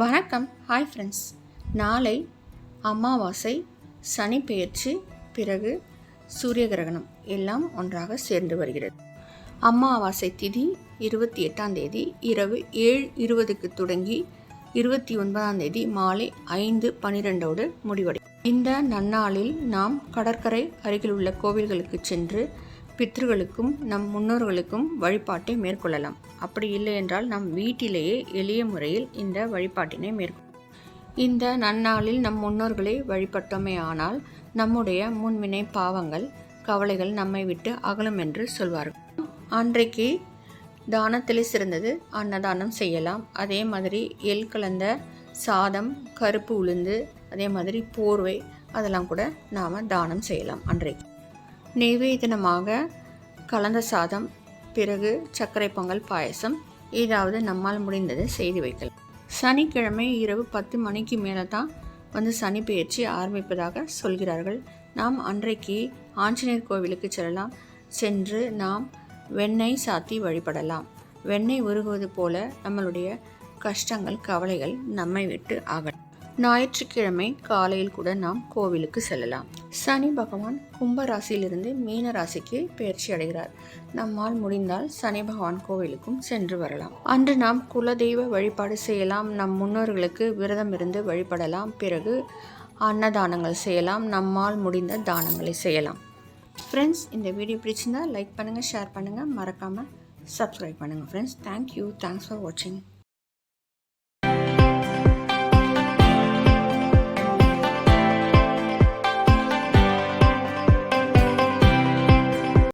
வணக்கம். Hi friends நாளை அமாவாசை சனி பெயர்ச்சி பிறகு சூரிய கிரகணம் எல்லாம் ஒன்றாக சேர்ந்து வருகிறது. அமாவாசை திதி இருபத்தி எட்டாம் தேதி இரவு ஏழு இருபதுக்கு தொடங்கி இருபத்தி ஒன்பதாம் தேதி மாலை ஐந்து பனிரெண்டோடு முடிவடை இந்த நன்னாளில் நாம் கடற்கரை அருகில் உள்ள கோவில்களுக்கு சென்று பித்ருகளுக்கும் நம் முன்னோர்களுக்கும் வழிபாட்டை மேற்கொள்ளலாம். அப்படி இல்லை என்றால் நம் வீட்டிலேயே எளிய முறையில் இந்த வழிபாட்டினை மேற்கொள்ள இந்த நன்னாளில் நம் முன்னோர்களை வழிபட்டோமே ஆனால் நம்முடைய முன்வினை பாவங்கள் கவலைகள் நம்மை விட்டு அகலும் என்று சொல்வார்கள். அன்றைக்கு தானத்திலே சிறந்தது அன்னதானம் செய்யலாம். அதே மாதிரி எல் கலந்த சாதம் கருப்பு உளுந்து அதே மாதிரி போர்வை அதெல்லாம் கூட நாம் தானம் செய்யலாம் அன்றைக்கு. நெய்வேதனமாக கலந்த சாதம் பிறகு சர்க்கரை பொங்கல் பாயசம். ஏதாவது நம்மால் முடிந்ததை செய்து வைக்கலாம். சனிக்கிழமை இரவு பத்து மணிக்கு மேலே தான் வந்து சனி பயிற்சி ஆரம்பிப்பதாக சொல்கிறார்கள். நாம் அன்றைக்கு ஆஞ்சநேயர் கோவிலுக்கு செல்லலாம். சென்று நாம் வெண்ணெய் சாத்தி வழிபடலாம். வெண்ணெய் உருகுவது போல நம்மளுடைய கஷ்டங்கள் கவலைகள் நம்மை விட்டு ஆகலாம் ஞாயிற்றுக்கிழமை காலையில் கூட நாம் கோவிலுக்கு செல்லலாம். சனி பகவான் கும்ப ராசியிலிருந்து மீன ராசிக்கு பயிற்சி அடைகிறார். நம்மால் முடிந்தால் சனி பகவான் கோவிலுக்கும் சென்று வரலாம். அன்று நாம் குலதெய்வ வழிபாடு செய்யலாம். நம் முன்னோர்களுக்கு விரதம் இருந்து வழிபடலாம். பிறகு அன்னதானங்கள் செய்யலாம். நம்மால் முடிந்த தானங்களை செய்யலாம். ஃப்ரெண்ட்ஸ் இந்த வீடியோ பிடிச்சிருந்தால் லைக் பண்ணுங்கள் ஷேர் பண்ணுங்கள் மறக்காமல் சப்ஸ்கிரைப் பண்ணுங்கள் ஃப்ரெண்ட்ஸ் தேங்க்யூ தேங்க்ஸ் ஃபார் வாட்சிங்